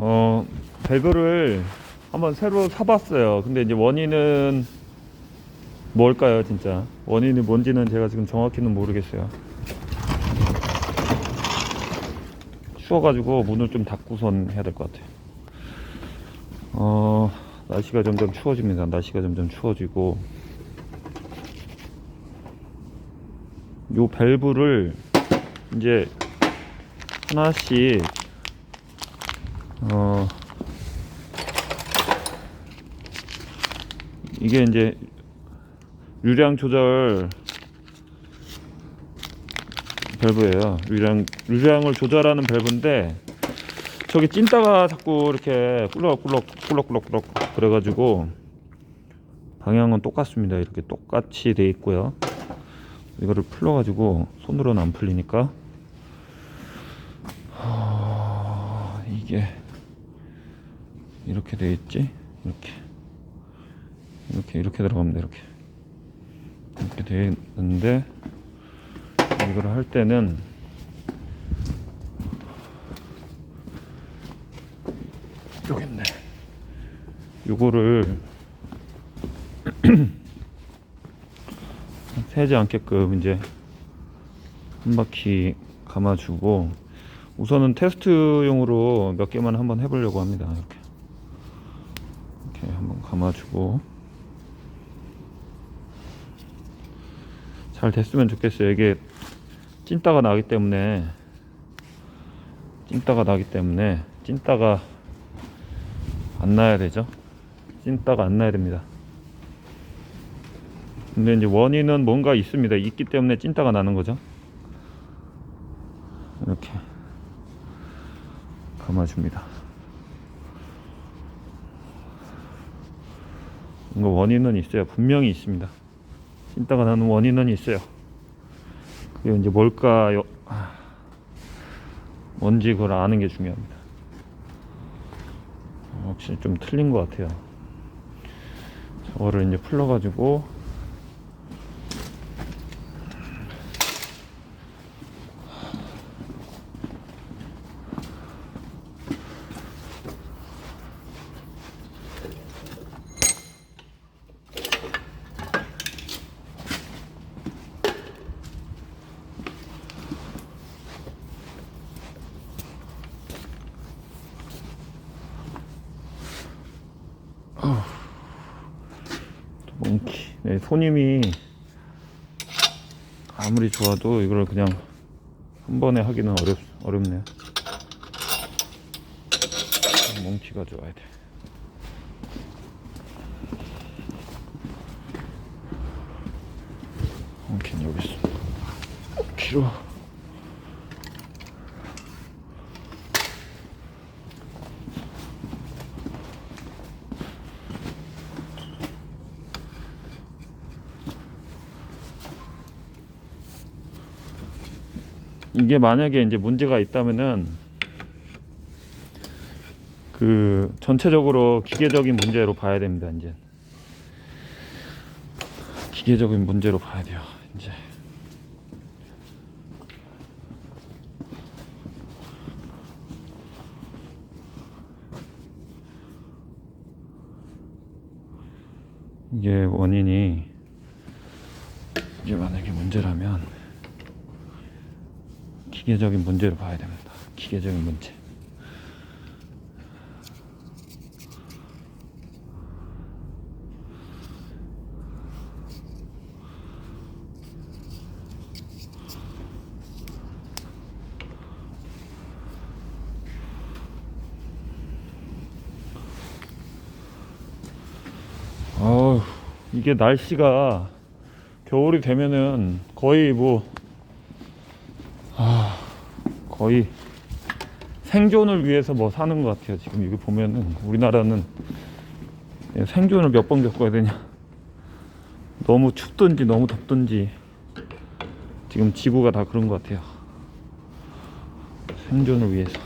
어, 밸브를 한번 새로 사봤어요. 근데 이제 원인은 뭘까요, 진짜? 원인이 뭔지는 제가 지금 정확히는 모르겠어요. 추워가지고 문을 좀 닫고선 해야 될 것 같아요. 어, 날씨가 점점 추워집니다. 날씨가 점점 추워지고. 요 밸브를 이제 하나씩 어 이게 이제 유량 조절 밸브예요. 유량 유량을 조절하는 밸브인데 저기 찐따가 자꾸 이렇게 꿀럭꿀럭 꿀럭꿀럭꿀럭 그래가지고 방향은 똑같습니다. 이렇게 똑같이 돼 있고요. 이거를 풀러가지고 손으로는 안 풀리니까 하... 이게 이렇게 돼 있지? 이렇게 이렇게 이렇게 들어갑니다. 이렇게 이렇게 돼 있는데 이거를 할 때는 여기 있네. 요거를 새지 않게끔 이제 한 바퀴 감아주고 우선은 테스트용으로 몇 개만 한번 해보려고 합니다. 이렇게 감아주고 잘 됐으면 좋겠어요. 이게 찐따가 나기 때문에 찐따가 나기 때문에 찐따가 안 나야 되죠. 찐따가 안 나야 됩니다. 근데 이제 원인은 뭔가 있습니다. 있기 때문에 찐따가 나는 거죠. 이렇게 감아줍니다. 뭔가 원인은 있어요. 분명히 있습니다. 찐따가 나는 원인은 있어요. 그게 이제 뭘까요? 아, 뭔지 그걸 아는 게 중요합니다. 어, 확실히 좀 틀린 것 같아요. 저거를 이제 풀러가지고 손님이 아무리 좋아도 이걸 그냥 한 번에 하기는 어렵, 어렵네요. 몽키가 좋아야 돼. 몽키는 여기 있어. 몽키 이게 만약에 이제 문제가 있다면은 그 전체적으로 기계적인 문제로 봐야 됩니다. 이제 기계적인 문제로 봐야 돼요. 이제 이게 원인이 이게 만약에 문제라면 기계적인 문제를 봐야 됩니다. 기계적인 문제. 이게 날씨가 겨울이 되면은 거의 뭐 거의 생존을 위해서 뭐 사는 것 같아요. 지금 여기 보면은 우리나라는 생존을 몇 번 겪어야 되냐. 너무 춥든지 너무 덥든지 지금 지구가 다 그런 것 같아요. 생존을 위해서.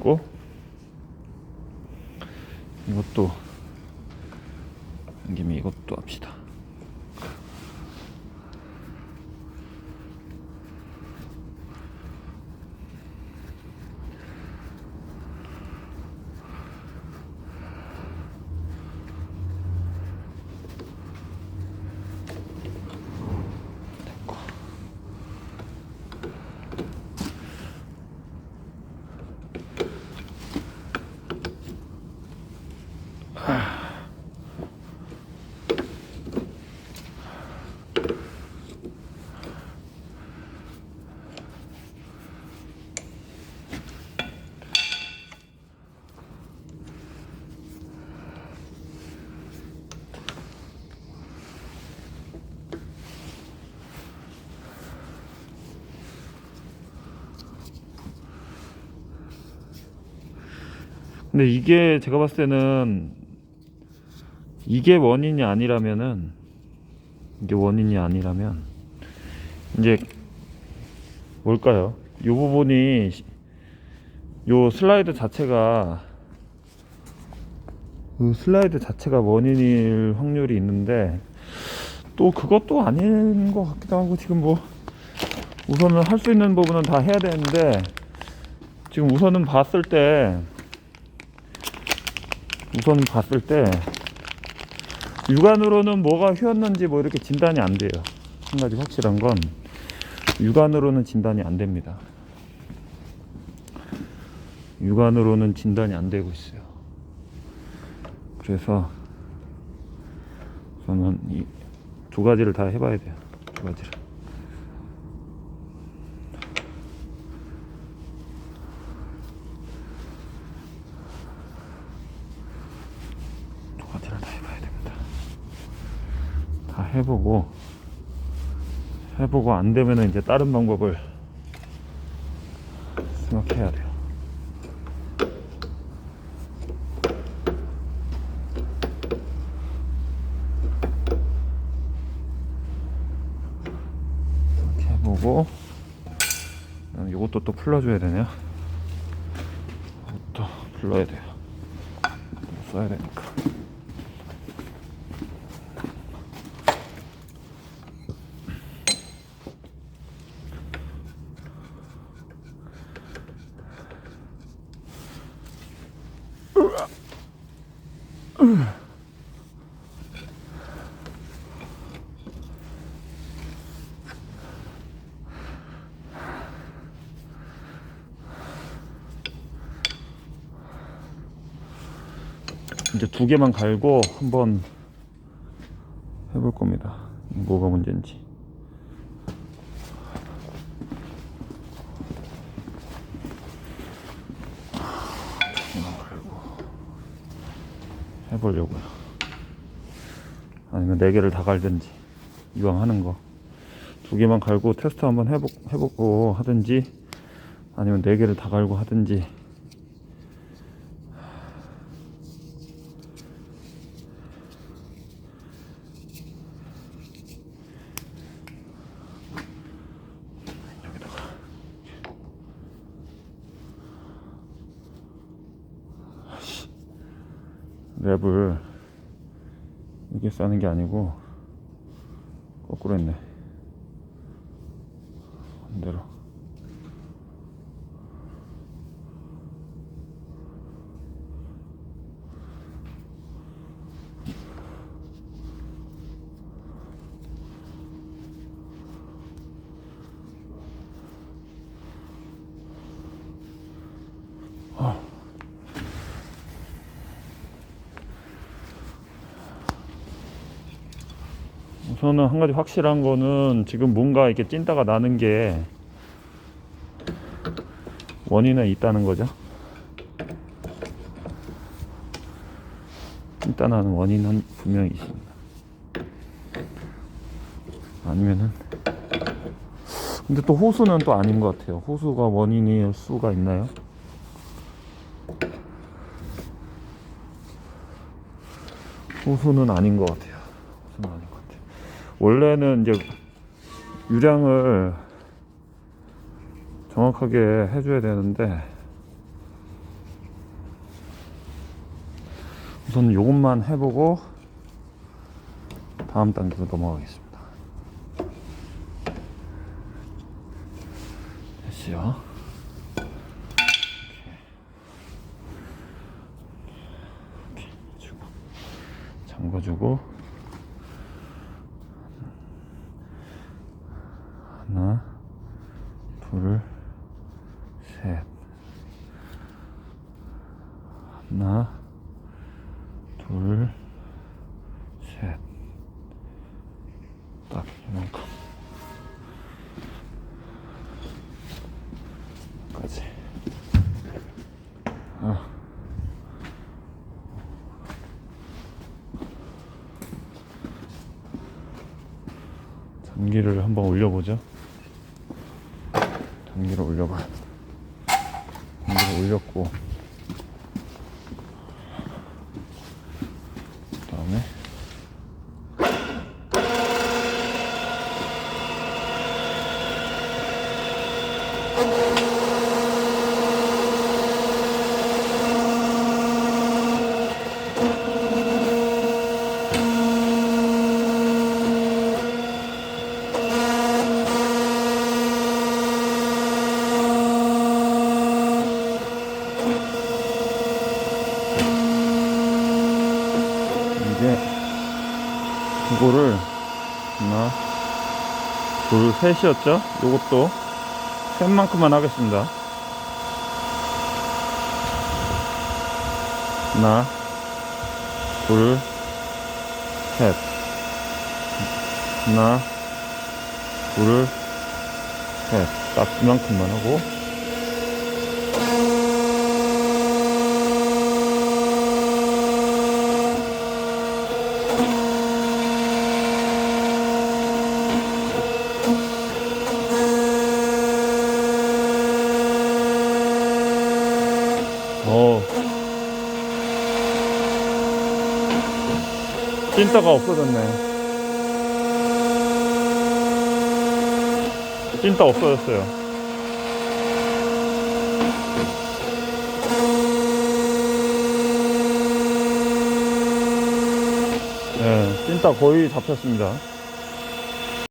있고 이것도 안김에 이것도 합시다. 근데 이게 제가 봤을 때는 이게 원인이 아니라면은 이게 원인이 아니라면 이제 뭘까요? 이 부분이 시- 요 슬라이드 자체가 그 슬라이드 자체가 원인일 확률이 있는데 또 그것도 아닌 것 같기도 하고 지금 뭐 우선은 할 수 있는 부분은 다 해야 되는데 지금 우선은 봤을 때 우선 봤을 때 육안으로는 뭐가 휘었는지 뭐 이렇게 진단이 안 돼요. 한 가지 확실한 건 육안으로는 진단이 안 됩니다. 육안으로는 진단이 안 되고 있어요. 그래서 저는 이 두 가지를 다 해봐야 돼요. 두 가지를. 두 가지를 다 해봐야 됩니다. 다 해보고 해보고 안 되면은 이제 다른 방법을 생각해야 돼요. 이렇게 해보고 이것도 또 풀러줘야 되네요. 이것도 풀러야 돼요. 써야 되니까. 이제 두 개만 갈고 한번 해볼 겁니다. 뭐가 문제인지. 두 개만 갈고 해보려고요. 아니면 네 개를 다 갈든지 이왕 하는 거. 두 개만 갈고 테스트 한번 해보, 해보고 하든지 아니면 네 개를 다 갈고 하든지 랩을 이렇게 싸는 게 아니고 거꾸로 했네. 반대로 우선은 한 가지 확실한 거는 지금 뭔가 이렇게 찐따가 나는 게 원인은 있다는 거죠. 찐따 나는 원인은 분명히 있습니다. 아니면은 근데 또 호수는 또 아닌 것 같아요. 호수가 원인일 수가 있나요? 호수는 아닌 것 같아요. 호수는 아닌. 원래는 이제 유량을 정확하게 해줘야 되는데 우선 요것만 해보고 다음 단계로 넘어가겠습니다. 됐어요. 이렇게. 이렇게. 잠궈주고. 둘, 셋. 딱 이만큼. 까지. 어. 전기를 한번 올려보죠. 전기를 올려봐. 전기를 올렸고. 그다음에 이제 이거를 하나 둘 셋이었죠? 요것도. 셋만큼만 하겠습니다. 하나 둘셋. 하나 둘셋딱 이만큼만 하고 어. 찐따가 없어졌네. 찐따 없어졌어요. 네, 찐따 거의 잡혔습니다.